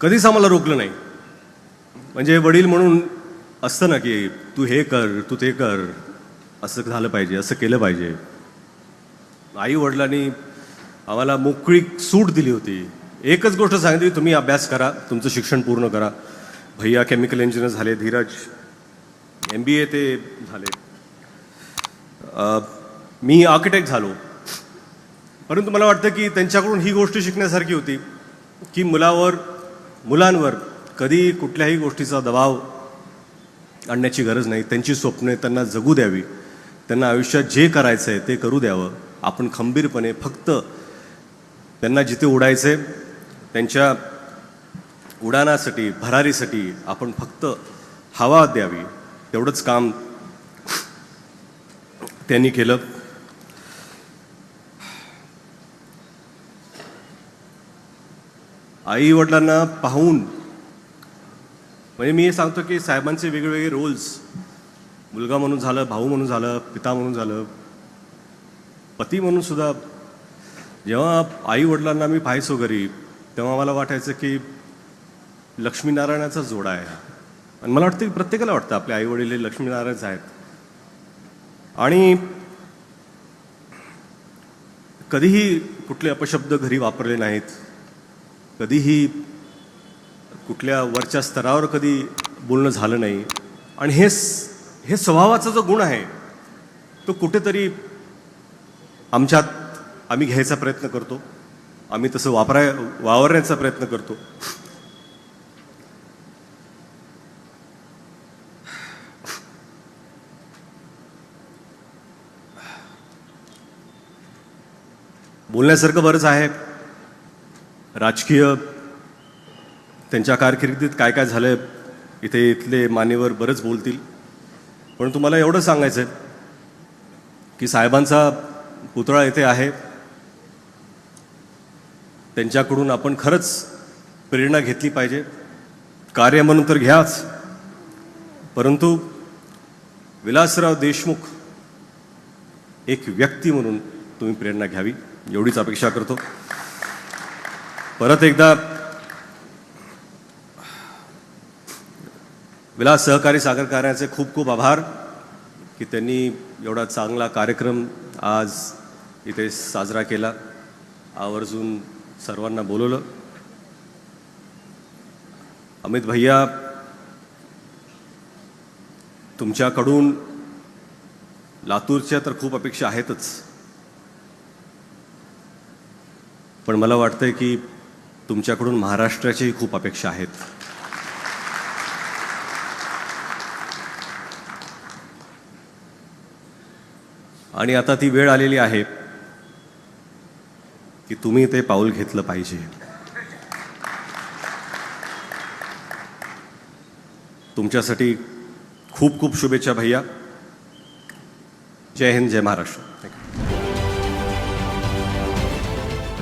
कधीच आम्हाला रोखलं नाही. म्हणजे वडील म्हणून असतं ना की तू हे कर तू ते कर असं झालं पाहिजे असं केलं पाहिजे. आई वडिलांनी आम्हाला मोकळी सूट दिली होती. एकच गोष्ट सांगितली तुम्ही अभ्यास करा तुमचं शिक्षण पूर्ण करा. भैया केमिकल इंजिनियर झाले धीरज एम बी ए ते झाले. मी आर्किटेक्ट झालो. परंतु मला वाटतं की त्यांच्याकडून ही गोष्ट शिकण्यासारखी होती की मुलावर मुलांवर कधी कुठल्याही गोष्टीचा दबाव आणण्याची गरज नाही. त्यांची स्वप्ने त्यांना जगू द्यावी. त्यांना आयुष्यात जे करायचं आहे ते करू द्यावं. आपण खंबीरपणे फक्त त्यांना जिथे उडायचे त्यांच्या उडाणासाठी भरारीसाठी आपण फक्त हवा द्यावी. तेवढंच काम त्यांनी केलं. आई वडिलांना पाहून म्हणजे मी हे सांगतो की साहेबांचे वेगवेगळे रोल्स मुलगा म्हणून झालं भाऊ म्हणून झालं पिता म्हणून झालं पती म्हणून सुद्धा. जेव्हा आई वडिलांना मी पाहायचो घरी तेव्हा मला वाटायचं की लक्ष्मीनारायणाचा जोडा आहे आणि मला वाटतं की प्रत्येकाला वाटतं आपले आई वडील हे लक्ष्मीनारायणच आहेत. आणि कधीही कुठले अपशब्द घरी वापरले नाहीत. कधीही कुठल्या वरच्या स्तरावर कधी बोलणं झालं नाही. आणि हे हे स्वभावाचा जो गुण आहे तो कुठेतरी आमच्यात आम्ही घ्यायचा प्रयत्न करतो. आम्ही तसं वापराय वावरण्याचा प्रयत्न करतो. बोलण्यासारखं बरंच आहे. राजकीय त्यांच्या कारकिर्दीत काय काय झालं इथे इथले मान्यवर बरंच बोलतील. पण तुम्हाला एवढं सांगायचं आहे की साहेबांचा पुतळा इथे आहे. त्यांच्याकडून आपण खरंच प्रेरणा घेतली पाहिजे. कार्य म्हणून तर घ्याच. परंतु विलासराव देशमुख एक व्यक्ती म्हणून तुम्ही प्रेरणा घ्यावी एवढीच अपेक्षा करतो. परत एकदा विलास सहकारी सागर कार्याचे खूप खूप आभार की त्यांनी एवढा चांगला कार्यक्रम आज इथे साजरा केला. आवर्जून सर्वांना बोलवलं. अमित भैया तुमच्याकडून लातूरच्या तर खूप अपेक्षा आहेतच. पण मला वाटतंय की तुमच्याकडून महाराष्ट्राचीही खूप अपेक्षा आहेत. आणि आता ती वेळ आलेली आहे की तुम्ही ते पाऊल घेतलं पाहिजे. तुमच्यासाठी खूप खूप शुभेच्छा भैया. जय हिंद जय महाराष्ट्र. Thank you.